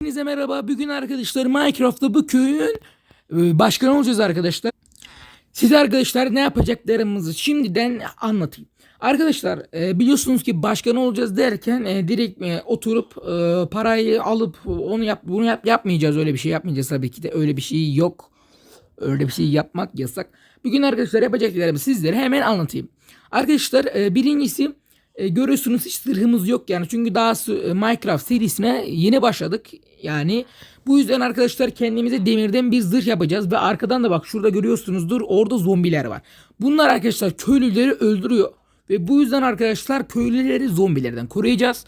Hepinize merhaba. Bugün arkadaşlar Minecraft'ta bu köyün e, başkanı olacağız arkadaşlar. Size arkadaşlar ne yapacaklarımızı şimdiden anlatayım. Arkadaşlar e, biliyorsunuz ki başkan olacağız derken e, direkt oturup parayı alıp onu yap bunu yap yapmayacağız öyle bir şey yapmayacağız tabii ki de öyle bir şey yok. Öyle bir şey yapmak yasak. Bugün arkadaşlar yapacaklarımı sizlere hemen anlatayım. Arkadaşlar birincisi e, görüyorsunuz hiç zırhımız yok yani. Çünkü daha e, Minecraft serisine yeni başladık. Yani bu yüzden arkadaşlar kendimize demirden bir zırh yapacağız. Ve arkadan da bak şurada görüyorsunuzdur orada zombiler var. Bunlar arkadaşlar köylüleri öldürüyor. Ve bu yüzden arkadaşlar köylüleri zombilerden koruyacağız.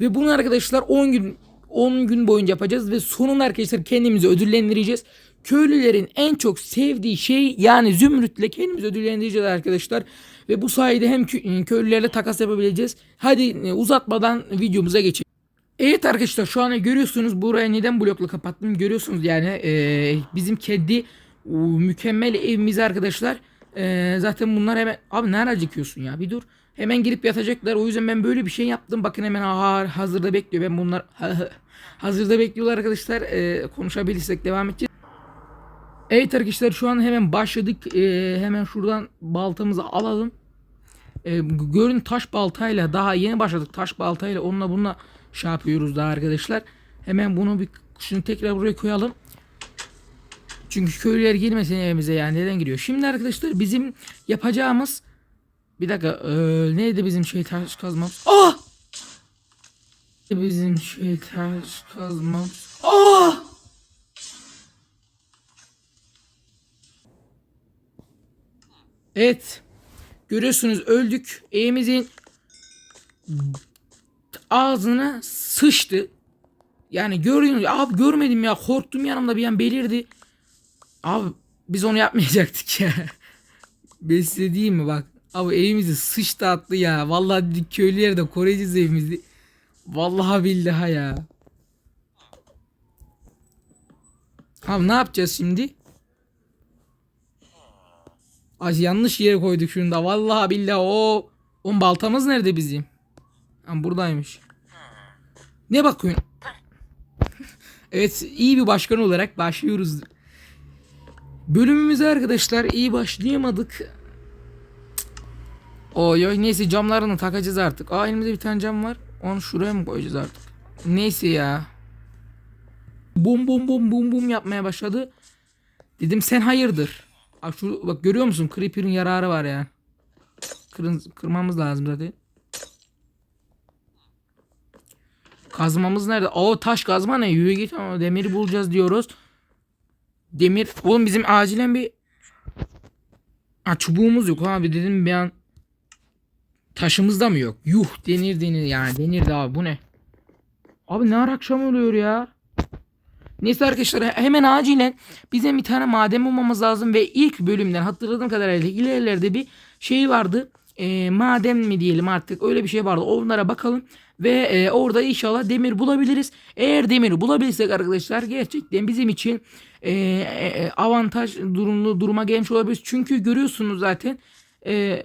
Ve bunu arkadaşlar 10 gün 10 gün boyunca yapacağız. Ve sonunda arkadaşlar kendimizi ödüllendireceğiz. Köylülerin en çok sevdiği şey yani zümrütle kendimizi ödüllendireceğiz arkadaşlar. Ve bu sayede hem kö- köylülerle takas yapabileceğiz. Hadi e, uzatmadan videomuza geçelim. Evet arkadaşlar şu an görüyorsunuz buraya neden blokla kapattım görüyorsunuz yani e, bizim kendi o, mükemmel evimiz arkadaşlar. E, zaten bunlar hemen abi nerede acıkıyorsun ya bir dur. Hemen girip yatacaklar o yüzden ben böyle bir şey yaptım bakın hemen aha, hazırda bekliyor ben bunlar hazırda bekliyorlar arkadaşlar e, konuşabilirsek devam edeceğiz. Evet arkadaşlar şu an hemen başladık. Ee, hemen şuradan baltamızı alalım. Ee, görün taş baltayla daha yeni başladık taş baltayla onunla bununla şey yapıyoruz daha arkadaşlar. Hemen bunu bir şunu tekrar buraya koyalım. Çünkü köylüler girmesin evimize yani neden giriyor? Şimdi arkadaşlar bizim yapacağımız bir dakika ee, neydi bizim şey taş kazmamız? Ah! Bizim şey taş kazmamız. Ah! Evet. Görüyorsunuz öldük. Evimizin ağzına sıçtı. Yani görüyorsunuz. Abi görmedim ya. Korktum yanımda bir an belirdi. Abi biz onu yapmayacaktık ya. Diyeyim mi bak. Abi evimizi sıçtı attı ya. Vallahi dedik köylüleri de koruyacağız evimizi. Vallahi billahi ya. Abi ne yapacağız şimdi? Ay yanlış yere koyduk şunu da. Vallahi billahi o. On baltamız nerede bizim? Ha, buradaymış. Ne bakıyorsun? evet iyi bir başkan olarak başlıyoruz. Bölümümüze arkadaşlar iyi başlayamadık. Oy oy neyse camlarını takacağız artık. Aa elimizde bir tane cam var. Onu şuraya mı koyacağız artık? Neyse ya. Bum bum bum bum bum yapmaya başladı. Dedim sen hayırdır? Bak şu bak görüyor musun? Creeper'ın yararı var ya. Kırın, kırmamız lazım zaten. Kazmamız nerede? Oo taş kazma ne? Yürü git ama demir bulacağız diyoruz. Demir. Oğlum bizim acilen bir ha, çubuğumuz yok abi dedim bir an. Taşımız da mı yok? Yuh denir denir yani denir de abi bu ne? Abi ne ara akşam oluyor ya? Neyse arkadaşlar hemen acilen bizim bir tane maden bulmamız lazım ve ilk bölümden hatırladığım kadarıyla ilerilerde bir şey vardı. E, maden mi diyelim artık öyle bir şey vardı. Onlara bakalım ve e, orada inşallah demir bulabiliriz. Eğer demir bulabilirsek arkadaşlar gerçekten bizim için e, e, avantaj durumlu duruma gelmiş olabiliriz. Çünkü görüyorsunuz zaten e,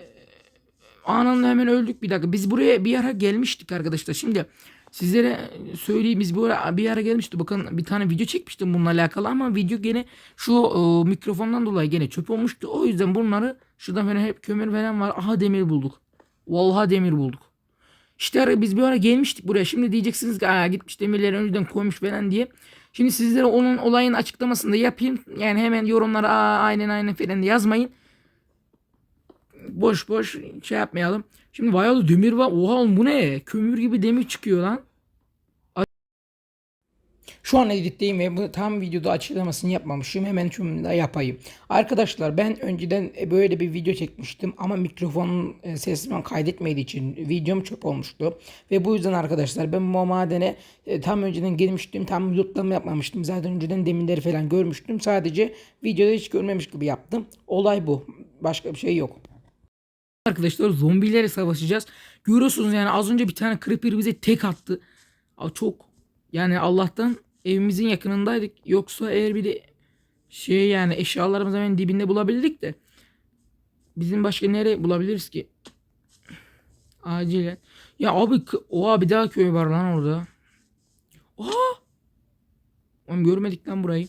anında hemen öldük bir dakika. Biz buraya bir ara gelmiştik arkadaşlar. Şimdi Sizlere söyleyeyim biz bu ara bir ara gelmişti. Bakın bir tane video çekmiştim bununla alakalı ama video gene şu e, mikrofondan dolayı gene çöp olmuştu. O yüzden bunları şuradan falan hep kömür falan var. Aha demir bulduk. Vallahi demir bulduk. İşte biz bir ara gelmiştik buraya. Şimdi diyeceksiniz ki Aa, gitmiş demirleri önceden koymuş falan diye. Şimdi sizlere onun olayın açıklamasını da yapayım. Yani hemen yorumlara Aa, aynen aynen falan yazmayın. Boş boş şey yapmayalım. Şimdi bayağı da demir var. Oha oğlum bu ne? Kömür gibi demir çıkıyor lan. Şu an editteyim ve bu tam videoda açıklamasını yapmamışım. Hemen şunu da yapayım. Arkadaşlar ben önceden böyle bir video çekmiştim ama mikrofonun e, sesimi kaydetmediği için videom çöp olmuştu. Ve bu yüzden arkadaşlar ben bu madene e, tam önceden gelmiştim. Tam lootlama yapmamıştım. Zaten önceden demirleri falan görmüştüm. Sadece videoda hiç görmemiş gibi yaptım. Olay bu. Başka bir şey yok. Arkadaşlar zombilerle savaşacağız. Görüyorsunuz yani az önce bir tane creeper bize tek attı. Çok yani Allah'tan evimizin yakınındaydık. Yoksa eğer bir de şey yani eşyalarımızı hemen dibinde bulabildik de bizim başka nereye bulabiliriz ki? Acilen. Ya abi oha bir daha köy var lan orada. Oha! Oğlum görmedik lan burayı.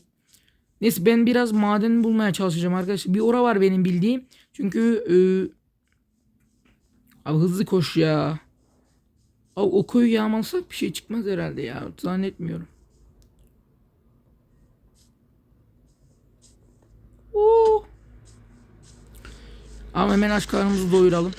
Neyse ben biraz maden bulmaya çalışacağım arkadaşlar. Bir ora var benim bildiğim. Çünkü e, abi hızlı koş ya. Abi o koyu yağmalasak bir şey çıkmaz herhalde ya. Zannetmiyorum. Oo. Ama hemen aç karnımızı doyuralım.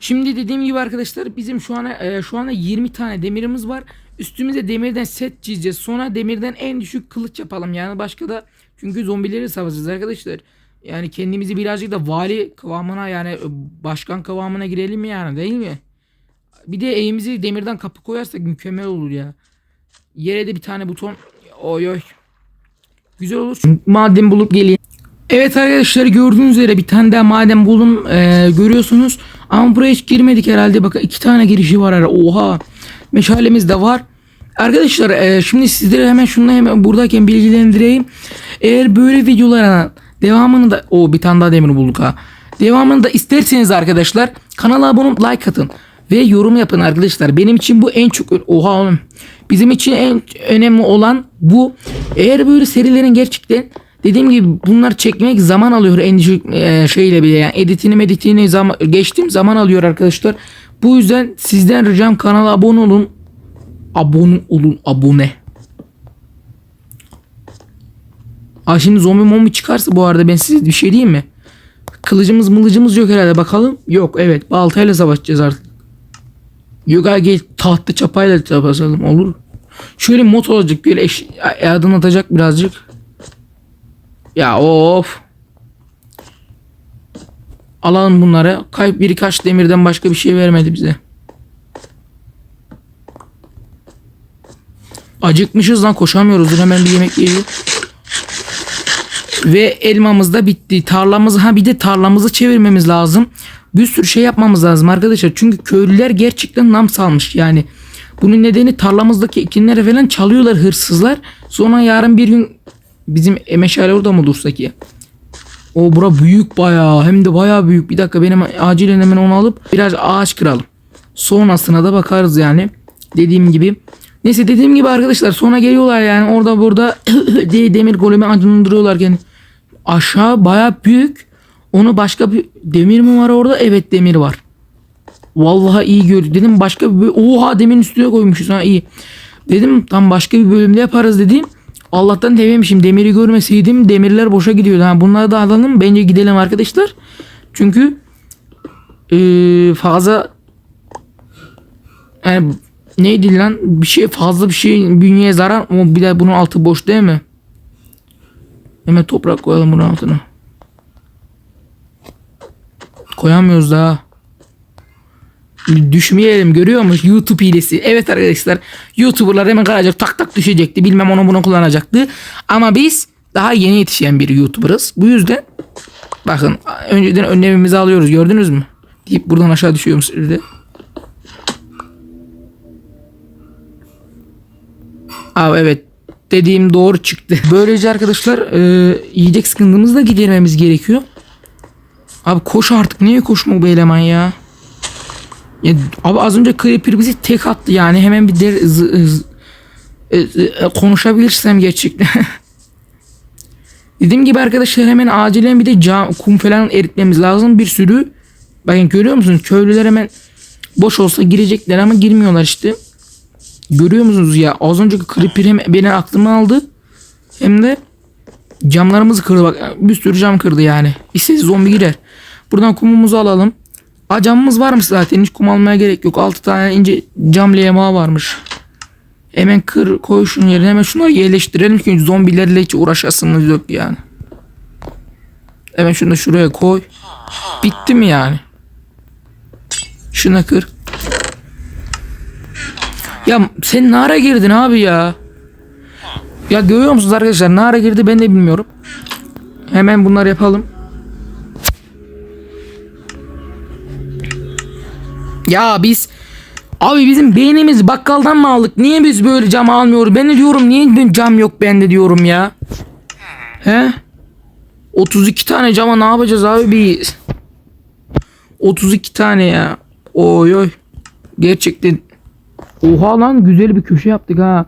Şimdi dediğim gibi arkadaşlar bizim şu ana e, şu anda 20 tane demirimiz var. Üstümüze demirden set çizeceğiz. Sonra demirden en düşük kılıç yapalım. Yani başka da çünkü zombileri savaşacağız arkadaşlar. Yani kendimizi birazcık da vali kıvamına yani e, başkan kıvamına girelim yani değil mi? Bir de evimizi demirden kapı koyarsak mükemmel olur ya. Yere de bir tane buton. Oy oy. Güzel olur. Maden bulup geleyim. Evet arkadaşlar gördüğünüz üzere bir tane daha maden buldum Ee, görüyorsunuz. Ama buraya hiç girmedik herhalde. Bakın iki tane girişi var herhalde. Oha. Meşalemiz de var. Arkadaşlar e, şimdi sizlere hemen şunu hemen buradayken bilgilendireyim. Eğer böyle videolara devamını da o bir tane daha demir bulduk ha. Devamını da isterseniz arkadaşlar kanala abone olup like atın ve yorum yapın arkadaşlar. Benim için bu en çok oha oğlum. Bizim için en önemli olan bu. Eğer böyle serilerin gerçekten dediğim gibi bunlar çekmek zaman alıyor en düşük e, şeyle bile yani editini meditini zaman geçtim zaman alıyor arkadaşlar. Bu yüzden sizden ricam kanala abone olun. Abone olun abone. Aa şimdi zombi mombi çıkarsa bu arada ben size bir şey diyeyim mi? Kılıcımız mılıcımız yok herhalde bakalım. Yok evet baltayla savaşacağız artık. Ha gel tahta çapayla savaşalım olur. Şöyle mod olacak böyle eş, adım atacak birazcık. Ya of. Alalım bunları. Kayıp birkaç demirden başka bir şey vermedi bize. Acıkmışız lan koşamıyoruz. Hemen bir yemek yiyelim. Ve elmamız da bitti. Tarlamızı ha bir de tarlamızı çevirmemiz lazım. Bir sürü şey yapmamız lazım arkadaşlar. Çünkü köylüler gerçekten nam salmış yani. Bunun nedeni tarlamızdaki ekinleri falan çalıyorlar hırsızlar. Sonra yarın bir gün bizim meşale orada mı dursa ki? O bura büyük bayağı hem de bayağı büyük. Bir dakika benim acilen hemen onu alıp biraz ağaç kıralım. Sonrasına da bakarız yani. Dediğim gibi. Neyse dediğim gibi arkadaşlar sonra geliyorlar yani orada burada demir golemi acındırıyorlarken aşağı bayağı büyük. Onu başka bir demir mi var orada? Evet demir var. Vallahi iyi gördü. Dedim başka bir oha demirin üstüne koymuşuz ha iyi. Dedim tam başka bir bölümde yaparız dedim. Allah'tan dememişim. Demiri görmeseydim demirler boşa gidiyordu. Ha, bunları da alalım. Bence gidelim arkadaşlar. Çünkü eee, fazla yani neydi lan bir şey fazla bir şey bünyeye zarar ama bir de bunun altı boş değil mi? Hemen toprak koyalım bunun altına. Koyamıyoruz daha. Düşmeyelim görüyor musun? YouTube hilesi. Evet arkadaşlar YouTuber'lar hemen kalacak tak tak düşecekti. Bilmem onu bunu kullanacaktı. Ama biz daha yeni yetişen bir YouTuber'ız. Bu yüzden bakın önceden önlemimizi alıyoruz gördünüz mü? Deyip buradan aşağı düşüyorum sizde. Abi evet dediğim doğru çıktı. Böylece arkadaşlar e, yiyecek sıkıntımızı da gidermemiz gerekiyor. Abi koş artık niye koşma bu eleman ya? Ya abi az önce Creeper bizi tek attı yani hemen bir der z- z- e, e, konuşabilirsem gerçekten. Dediğim gibi arkadaşlar hemen acilen bir de cam, kum falan eritmemiz lazım bir sürü. Bakın görüyor musunuz köylüler hemen boş olsa girecekler ama girmiyorlar işte. Görüyor musunuz ya az önceki Creeper hem beni aklıma aldı hem de camlarımızı kırdı bak bir sürü cam kırdı yani. İstediği zombi girer. Buradan kumumuzu alalım. Aa, camımız varmış zaten hiç kum almaya gerek yok. 6 tane ince cam levha varmış. Hemen kır koy şunun yerine hemen şunları yerleştirelim ki zombilerle hiç uğraşasımız yok yani. Hemen şunu da şuraya koy. Bitti mi yani? Şuna kır. Ya sen nara girdin abi ya. Ya görüyor musunuz arkadaşlar nara girdi ben de bilmiyorum. Hemen bunları yapalım. Ya biz abi bizim beynimiz bakkaldan mı aldık? Niye biz böyle cam almıyoruz? Ben de diyorum niye cam yok bende diyorum ya. He? 32 tane cama ne yapacağız abi biz? 32 tane ya. Oy oy. Gerçekten Oha lan güzel bir köşe yaptık ha.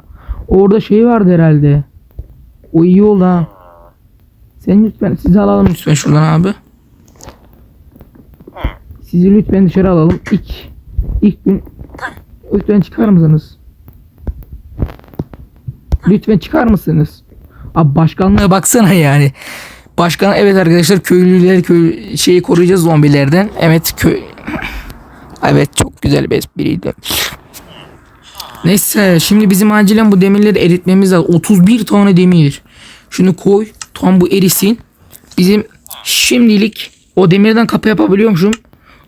Orada şey vardı herhalde. O iyi oldu ha. Sen lütfen sizi alalım lütfen şuradan abi. Sizi lütfen dışarı alalım. İlk ilk gün lütfen çıkar mısınız? Lütfen çıkar mısınız? Abi başkanlığa baksana yani. Başkan evet arkadaşlar köylüleri köy şeyi koruyacağız zombilerden. Evet köy Evet çok güzel bir espriydi. Neyse şimdi bizim acilen bu demirleri eritmemiz lazım. 31 tane demir. Şunu koy. Tam bu erisin. Bizim şimdilik o demirden kapı yapabiliyormuşum.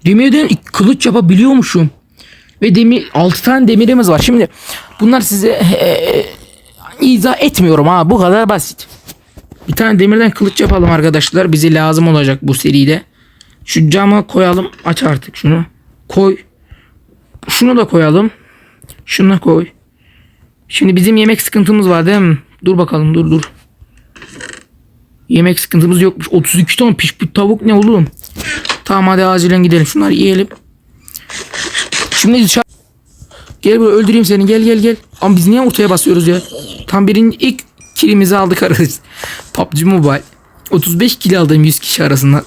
Demirden kılıç yapabiliyormuşum. Ve demir 6 tane demirimiz var. Şimdi bunlar size e, izah etmiyorum ha. Bu kadar basit. Bir tane demirden kılıç yapalım arkadaşlar. Bize lazım olacak bu seride. Şu cama koyalım. Aç artık şunu. Koy. Şunu da koyalım. Şunu da koy. Şimdi bizim yemek sıkıntımız var değil mi? Dur bakalım dur dur. Yemek sıkıntımız yokmuş. 32 ton piş bir tavuk ne oğlum? Tamam hadi acilen gidelim. Şunları yiyelim. Şimdi dışarı... Gel buraya öldüreyim seni. Gel gel gel. Ama biz niye ortaya basıyoruz ya? Tam birinci ilk kilimizi aldık arkadaşlar. PUBG Mobile. 35 kilo aldım 100 kişi arasından.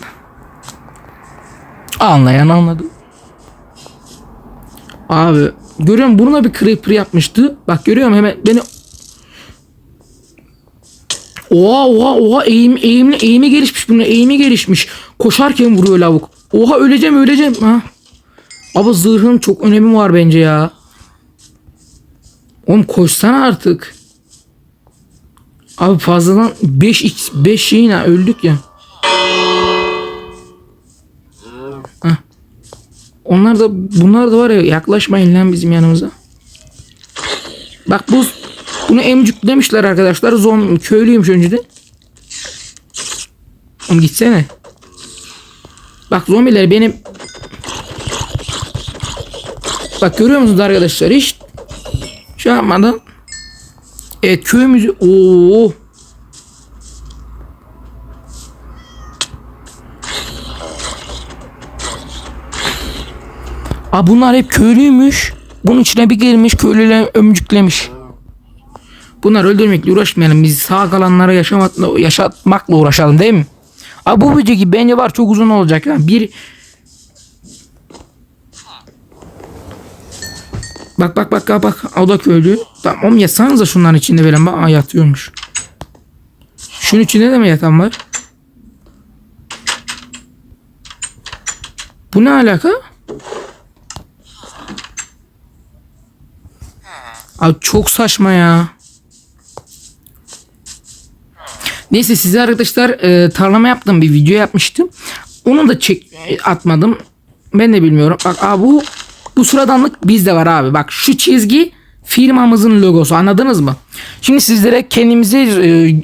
Anlayan anladı. Abi görüyorum buna bir creeper yapmıştı. Bak görüyorum hemen beni Oha oha oha eğim eğimli eğimi gelişmiş bunun eğimi gelişmiş. Koşarken vuruyor lavuk. Oha öleceğim öleceğim. Ha. Abi zırhın çok önemi var bence ya. Oğlum koşsana artık. Abi fazladan 5 x 5 şeyine öldük ya. Onlar da bunlar da var ya yaklaşmayın lan bizim yanımıza. Bak bu bunu emcük demişler arkadaşlar. Zom köylüymüş önceden. Oğlum gitsene. Bak zombiler benim Bak görüyor musunuz arkadaşlar hiç şey yapmadan Evet köyümüzü Oo. Bunlar hep köylüymüş. Bunun içine bir girmiş köylüler ömcüklemiş. Bunlar öldürmekle uğraşmayalım. Biz sağ kalanlara yaşamakla, yaşatmakla uğraşalım değil mi? Abi bu video gibi bence var çok uzun olacak. Yani bir Bak bak bak bak o da köylü. Tamam yatsanıza şunların içinde bak aa, yatıyormuş. Şunun içinde de mi yatan var? Bu ne alaka? Abi çok saçma ya. Neyse size arkadaşlar e, tarlama yaptım bir video yapmıştım. Onu da çek e, atmadım. Ben de bilmiyorum. Bak abi bu bu sıradanlık bizde var abi. Bak şu çizgi firmamızın logosu anladınız mı? Şimdi sizlere kendimizi e,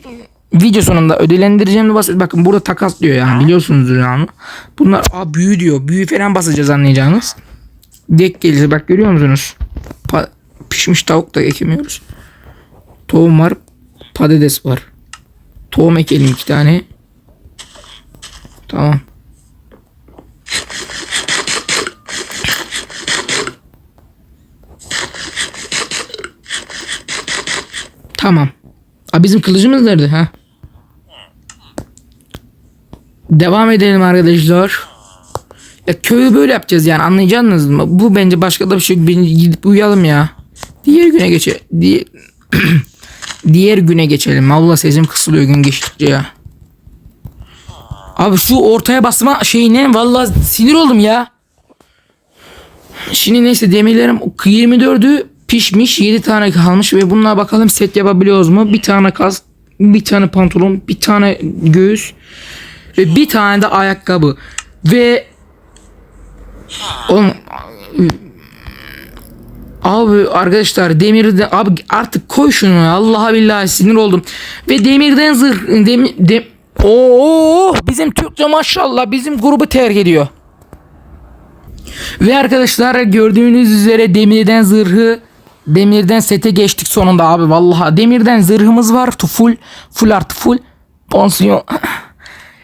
video sonunda ödüllendireceğim basit. Bakın burada takas diyor yani biliyorsunuzdur yani. Bunlar aa, büyü diyor. Büyü falan basacağız anlayacağınız. Dek gelirse bak görüyor musunuz? Pa- pişmiş tavuk da ekemiyoruz. Tohum var. Patates var. Tohum ekelim iki tane. Tamam. Tamam. Aa, bizim kılıcımız nerede ha? Devam edelim arkadaşlar. Ya köyü böyle yapacağız yani anlayacaksınız mı? Bu bence başka da bir şey Gidip uyuyalım ya. Diğer güne geçe diğer, diğer güne geçelim. Allah sesim kısılıyor gün geçtikçe ya. Abi şu ortaya basma şeyi ne? Vallahi sinir oldum ya. Şimdi neyse demirlerim 24'ü pişmiş 7 tane kalmış ve bununla bakalım set yapabiliyoruz mu? Bir tane kas, bir tane pantolon, bir tane göğüs ve bir tane de ayakkabı. Ve Oğlum Abi arkadaşlar demirde abi artık koy şunu. Allah'a billahi sinir oldum. Ve demirden zırh demir dem Oo bizim Türkçe maşallah bizim grubu terk ediyor. Ve arkadaşlar gördüğünüz üzere demirden zırhı demirden sete geçtik sonunda abi vallahi demirden zırhımız var full full artı full pansiyon.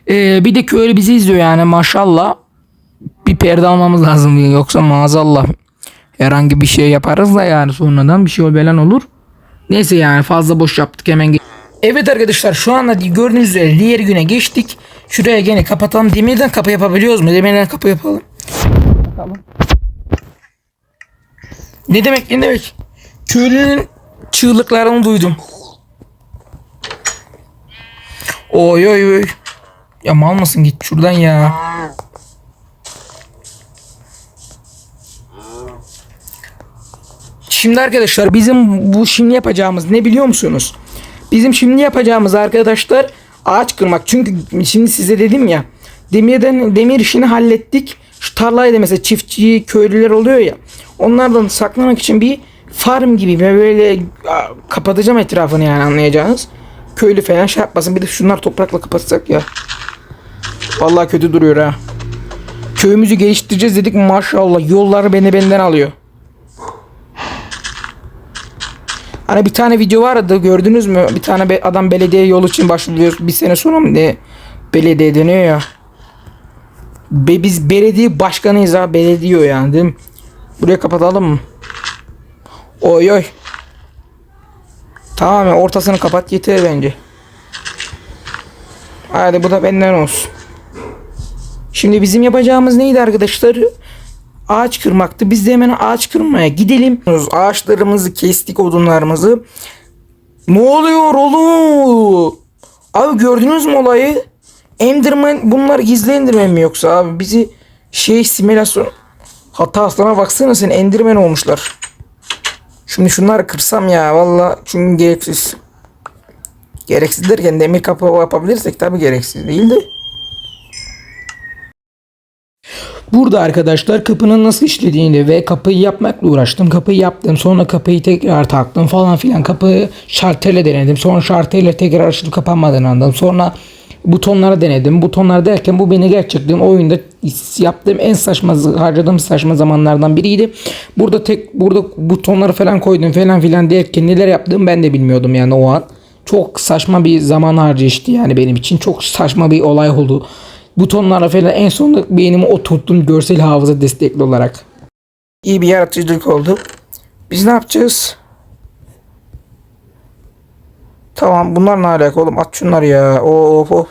Ee, bir de köylü bizi izliyor yani maşallah bir perde almamız lazım yoksa maazallah herhangi bir şey yaparız da yani sonradan bir şey falan olur. Neyse yani fazla boş yaptık hemen. Evet arkadaşlar şu anda gördüğünüz üzere diğer güne geçtik. Şuraya gene kapatalım. Demirden kapı yapabiliyoruz mu? Demirden kapı yapalım. Bakalım. Ne demek ne demek? Köylünün çığlıklarını duydum. Oy oy oy. Ya mal mısın git şuradan ya. Şimdi arkadaşlar bizim bu şimdi yapacağımız ne biliyor musunuz? Bizim şimdi yapacağımız arkadaşlar ağaç kırmak. Çünkü şimdi size dedim ya demirden demir işini hallettik. Şu tarlayı da mesela çiftçi köylüler oluyor ya. Onlardan saklamak için bir farm gibi böyle kapatacağım etrafını yani anlayacağınız. Köylü falan şey yapmasın. Bir de şunlar toprakla kapatsak ya. Vallahi kötü duruyor ha. Köyümüzü geliştireceğiz dedik maşallah yolları beni benden alıyor. Hani bir tane video vardı gördünüz mü? Bir tane be- adam belediye yol için başvuruyor. Bir sene sonra mı ne? Belediye deniyor ya. Be biz belediye başkanıyız ha. Belediye yani değil mi? Buraya kapatalım mı? Oy oy. Tamam ya ortasını kapat yeter bence. Hadi bu da benden olsun. Şimdi bizim yapacağımız neydi arkadaşlar? Ağaç kırmaktı. Biz de hemen ağaç kırmaya gidelim. Ağaçlarımızı kestik odunlarımızı. Ne oluyor oğlum? Abi gördünüz mü olayı? Enderman bunlar gizli mi yoksa abi bizi şey simülasyon hatasına baksana sen Enderman olmuşlar. Şimdi şunları kırsam ya valla çünkü gereksiz. Gereksiz derken demir kapı yapabilirsek tabi gereksiz değil de. Burada arkadaşlar kapının nasıl işlediğini ve kapıyı yapmakla uğraştım. Kapıyı yaptım. Sonra kapıyı tekrar taktım falan filan. Kapıyı şarteyle denedim. Sonra şarteyle tekrar açılıp kapanmadığını anladım. Sonra butonlara denedim. Butonlar derken bu beni gerçekten oyunda yaptığım en saçma harcadığım saçma zamanlardan biriydi. Burada tek burada butonları falan koydum falan filan derken neler yaptığımı ben de bilmiyordum yani o an. Çok saçma bir zaman harcayıştı yani benim için. Çok saçma bir olay oldu. Butonlara falan en sonunda beynimi oturttum görsel hafıza destekli olarak. İyi bir yaratıcılık oldu. Biz ne yapacağız? Tamam bunlar ne alaka oğlum at şunları ya. Of of.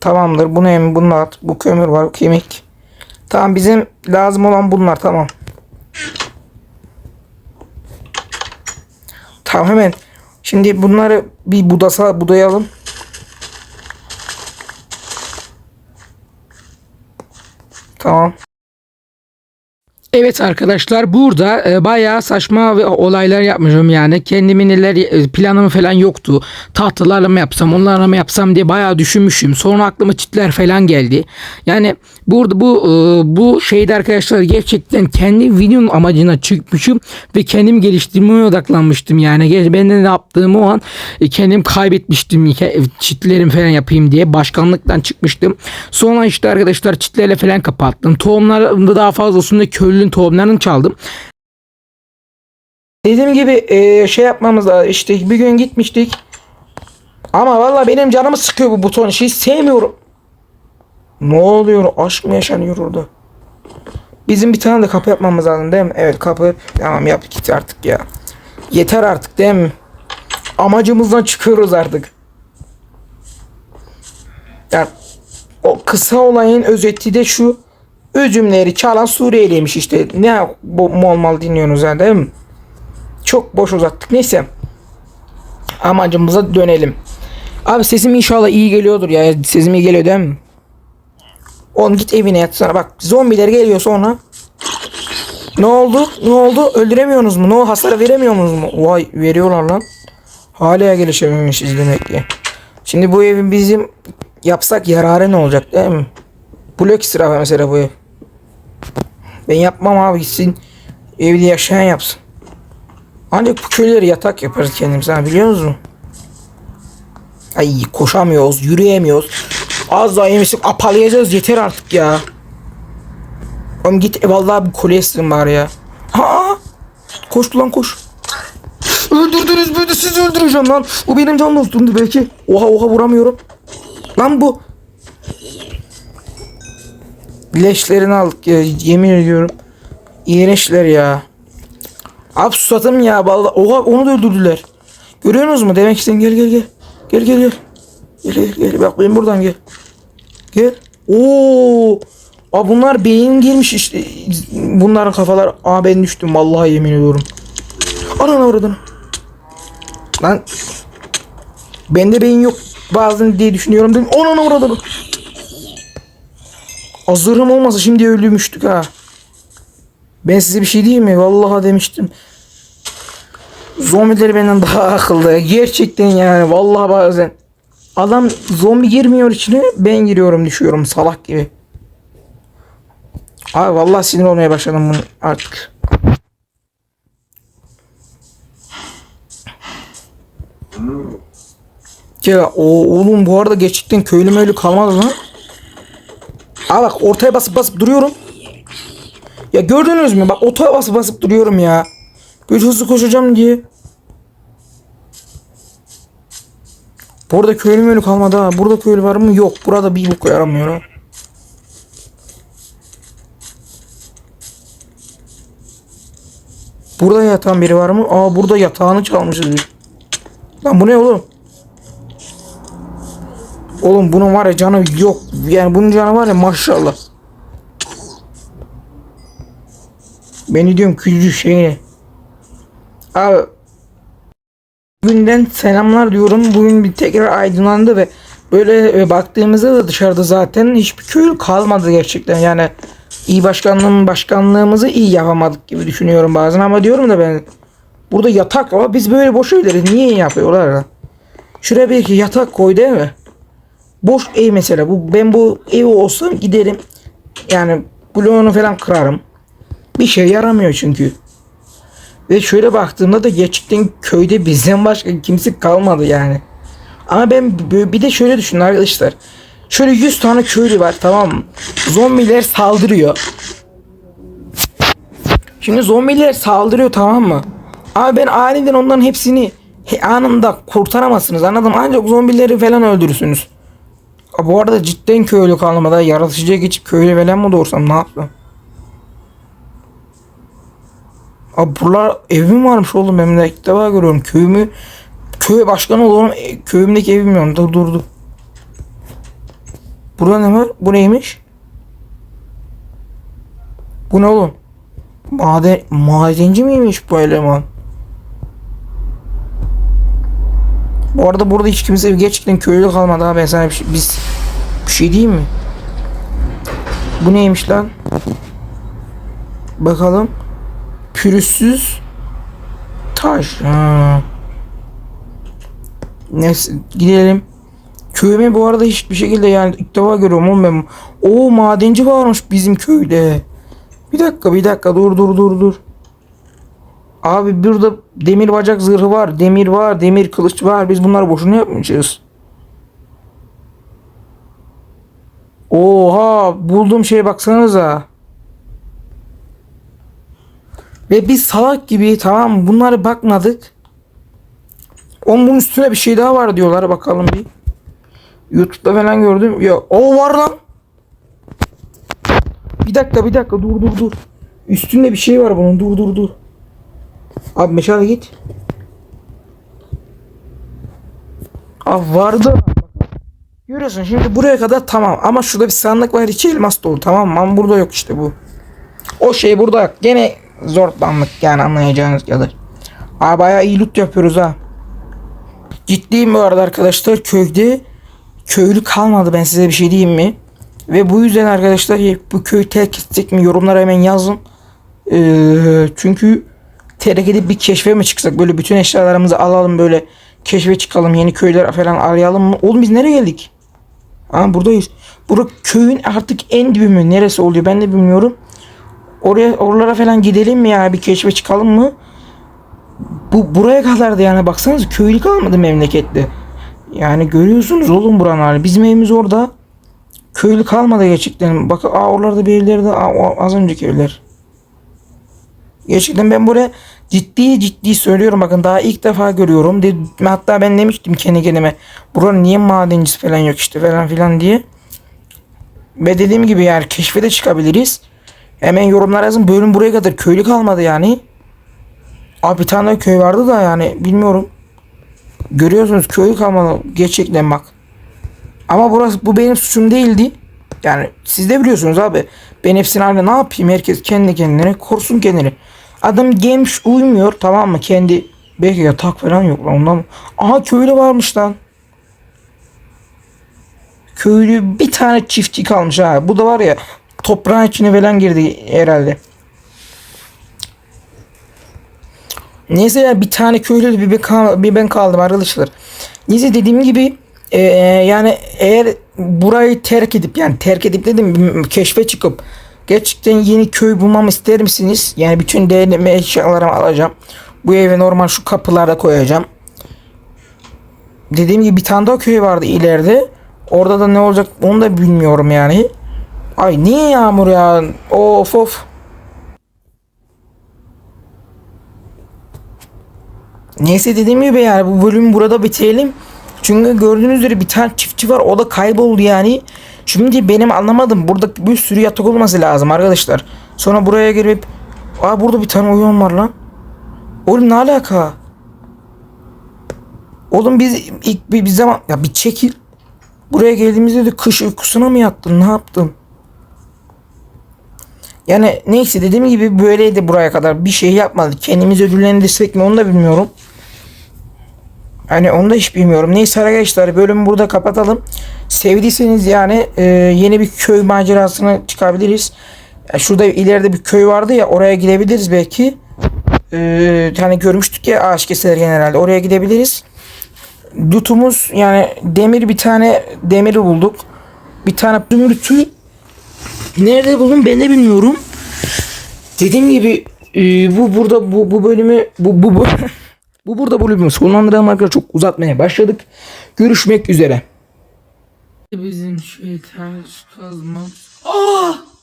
Tamamdır bunu hem bunu at. Bu kömür var kemik. Tamam bizim lazım olan bunlar tamam. Tamam hemen. Şimdi bunları bir budasa budayalım. Tamam. Evet arkadaşlar burada e, bayağı saçma olaylar yapmışım yani kendimin neler e, planım falan yoktu. Tahtalarla mı yapsam onlarla mı yapsam diye bayağı düşünmüşüm. Sonra aklıma çitler falan geldi. Yani burada bu e, bu şeyde arkadaşlar gerçekten kendi videom amacına çıkmışım ve kendim geliştirmeye odaklanmıştım. Yani ben de ne yaptığımı o an e, kendim kaybetmiştim çitlerim falan yapayım diye başkanlıktan çıkmıştım. Sonra işte arkadaşlar çitlerle falan kapattım. Tohumlar daha fazla olsun köylünün tohumlarını çaldım. Dediğim gibi e, şey yapmamız lazım. İşte bir gün gitmiştik. Ama valla benim canımı sıkıyor bu buton. Şey sevmiyorum. Ne oluyor? Aşk mı yaşanıyor orada? Bizim bir tane de kapı yapmamız lazım değil mi? Evet kapı. Tamam yap git artık ya. Yeter artık değil mi? Amacımızdan çıkıyoruz artık. Yani o kısa olayın özeti de şu. Üzümleri çalan Suriyeliymiş işte. Ne bu mal mal dinliyorsunuz ya değil mi? Çok boş uzattık. Neyse. Amacımıza dönelim. Abi sesim inşallah iyi geliyordur ya. Sesim iyi geliyor değil mi? Oğlum git evine yatsana. Bak zombiler geliyor sonra. Ne oldu? Ne oldu? Öldüremiyorsunuz mu? Ne o hasar veremiyorsunuz mu? Vay veriyorlar lan. Hala gelişememişiz demek ki. Şimdi bu evi bizim yapsak yararı ne olacak değil mi? Blok sıra mesela bu ev. Ben yapmam abi gitsin. Evde yaşayan yapsın. Ancak bu köyleri yatak yaparız kendimiz ha biliyor musun? Ay koşamıyoruz, yürüyemiyoruz. Az daha yemiştik apalayacağız yeter artık ya. Oğlum git e, vallahi bu kolye sığın bari ya. Ha! Koş lan koş. Öldürdünüz beni siz öldüreceğim lan. O benim can dostumdu belki. Oha oha vuramıyorum. Lan bu. Leşlerini aldık ya yemin ediyorum. İğrençler ya. Abi susatım ya vallahi. Oha onu da öldürdüler. Görüyorsunuz mu? Demek istediğim gel gel gel. Gel gel gel. Gel gel gel. Bak benim buradan gel. Gel. Oo. Aa bunlar beyin girmiş işte. Bunların kafalar. Aa ben düştüm vallahi yemin ediyorum. Ananı avradını. Lan. Bende beyin yok bazen diye düşünüyorum. Ananı avradını. Hazırım olmasa şimdi ölümüştük ha. Ben size bir şey diyeyim mi? Vallahi demiştim. Zombiler benden daha akıllı. Gerçekten yani. Vallahi bazen. Adam zombi girmiyor içine. Ben giriyorum düşüyorum salak gibi. Abi vallahi sinir olmaya başladım bunu artık. Ya o oğlum bu arada gerçekten köylü möylü kalmadı lan. Aa bak ortaya basıp basıp duruyorum. Ya gördünüz mü? Bak ortaya basıp basıp duruyorum ya. Böyle hızlı koşacağım diye. Burada köylü möylü kalmadı ha. Burada köylü var mı? Yok. Burada bir bok yaramıyor ha. Burada yatan biri var mı? Aa burada yatağını çalmışız. Lan bu ne oğlum? Oğlum bunun var ya canı yok. Yani bunun canı var ya maşallah. Beni diyorum küçücük şeyine. Abi Bugünden selamlar diyorum. Bugün bir tekrar aydınlandı ve böyle e, baktığımızda da dışarıda zaten hiçbir köy kalmadı gerçekten. Yani iyi başkanlığın başkanlığımızı iyi yapamadık gibi düşünüyorum bazen ama diyorum da ben burada yatak var. Biz böyle boş evleri niye yapıyorlar ya? Şuraya bir yatak koy değil mi? Boş ev mesela. Bu ben bu evi olsam giderim. Yani bloğunu falan kırarım. Bir şey yaramıyor çünkü. Ve şöyle baktığımda da gerçekten köyde bizden başka kimse kalmadı yani. Ama ben bir de şöyle düşünün arkadaşlar. Şöyle 100 tane köylü var tamam mı? Zombiler saldırıyor. Şimdi zombiler saldırıyor tamam mı? Ama ben aniden onların hepsini he- anında kurtaramazsınız anladım. Ancak zombileri falan öldürürsünüz. Bu arada cidden köylü kalmadı. Yaratıcıya geçip köylü falan mı doğursam ne yapsam? Abi buralar evim varmış oğlum ben de görüyorum. Köyümü köy başkanı olurum. E, Köyümdeki evim yok. Dur dur. Burada ne var? Bu neymiş? Bu ne oğlum? Maden, madenci miymiş bu eleman? Bu arada burada hiç kimse gerçekten köylü kalmadı ha ben bir şey, biz bir şey diyeyim mi? Bu neymiş lan? Bakalım. Pürüzsüz taş. Ha. Neyse gidelim. Köyüme bu arada hiçbir şekilde yani ilk defa görüyorum oğlum ben. O madenci varmış bizim köyde. Bir dakika bir dakika dur dur dur dur. Abi burada demir bacak zırhı var. Demir var. Demir kılıç var. Biz bunları boşuna yapmayacağız. Oha bulduğum şeye baksanıza. Ve biz salak gibi tamam mı? Bunlara bakmadık. Onun bunun üstüne bir şey daha var diyorlar bakalım bir. Youtube'da falan gördüm. Ya o var lan. Bir dakika bir dakika dur dur dur. Üstünde bir şey var bunun dur dur dur. Abi meşale git. Abi vardı. Görüyorsun şimdi buraya kadar tamam ama şurada bir sandık var iki elmas dolu tamam mı? Burada yok işte bu. O şey burada yok. Gene zorlandık yani anlayacağınız kadar. Abi bayağı iyi loot yapıyoruz ha. Ciddiyim bu arada arkadaşlar köyde köylü kalmadı ben size bir şey diyeyim mi? Ve bu yüzden arkadaşlar bu köyü terk edecek mi yorumlara hemen yazın. Ee, çünkü terk edip bir keşfe mi çıksak böyle bütün eşyalarımızı alalım böyle keşfe çıkalım yeni köyler falan arayalım mı? Oğlum biz nereye geldik? Ha buradayız. Burası köyün artık en dibi mi? Neresi oluyor ben de bilmiyorum. Oraya oralara falan gidelim mi ya bir keşfe çıkalım mı? Bu buraya kadardı yani baksanız köylü kalmadı memlekette. Yani görüyorsunuz oğlum buranın hali. Bizim evimiz orada. Köylü kalmadı gerçekten. Bak aa oralarda bir aa, o az önceki evler. Gerçekten ben buraya ciddi ciddi söylüyorum bakın daha ilk defa görüyorum. Hatta ben demiştim kendi kendime buranın niye madencisi falan yok işte falan filan diye. Ve dediğim gibi yani keşfe de çıkabiliriz. Hemen yorumlar yazın. Bölüm buraya kadar köylü kalmadı yani. Abi bir tane köy vardı da yani bilmiyorum. Görüyorsunuz köylü kalmadı. Gerçekten bak. Ama burası bu benim suçum değildi. Yani siz de biliyorsunuz abi. Ben hepsini aynı ne yapayım? Herkes kendi kendine korusun kendini. Adam gelmiş uymuyor tamam mı? Kendi belki yatak falan yok lan ondan. Aha köylü varmış lan. Köylü bir tane çiftçi kalmış ha. Bu da var ya toprağın içine falan girdi herhalde. Neyse ya bir tane köylü bir ben, bir ben kaldım arkadaşlar. Neyse dediğim gibi e, yani eğer burayı terk edip yani terk edip dedim keşfe çıkıp gerçekten yeni köy bulmamı ister misiniz? Yani bütün değerli eşyalarımı alacağım. Bu eve normal şu kapılarda koyacağım. Dediğim gibi bir tane daha köy vardı ileride. Orada da ne olacak onu da bilmiyorum yani. Ay niye yağmur ya? Of of. Neyse dediğim gibi yani bu bölümü burada bitirelim. Çünkü gördüğünüz üzere bir tane çiftçi var o da kayboldu yani. Şimdi benim anlamadım burada bir sürü yatak olması lazım arkadaşlar. Sonra buraya girip Aa burada bir tane oyun var lan. Oğlum ne alaka? Oğlum biz ilk bir, bir zaman ya bir çekil. Buraya geldiğimizde de kış uykusuna mı yattın? Ne yaptın? Yani neyse dediğim gibi böyleydi buraya kadar. Bir şey yapmadık. Kendimizi ödüllendirsek mi onu da bilmiyorum. Hani onu da hiç bilmiyorum. Neyse arkadaşlar bölümü burada kapatalım. Sevdiyseniz yani e, yeni bir köy macerasına çıkabiliriz. Ya şurada ileride bir köy vardı ya oraya gidebiliriz belki. E, hani görmüştük ya ağaç keseler genelde oraya gidebiliriz. Lootumuz yani demir bir tane demiri bulduk. Bir tane zümrütü nerede buldum ben de bilmiyorum. Dediğim gibi e, bu burada bu bu bölümü bu bu bu, bu burada bölümü sonlandıralım arkadaşlar çok uzatmaya başladık. Görüşmek üzere. Bizim şey ters kazma. Aa!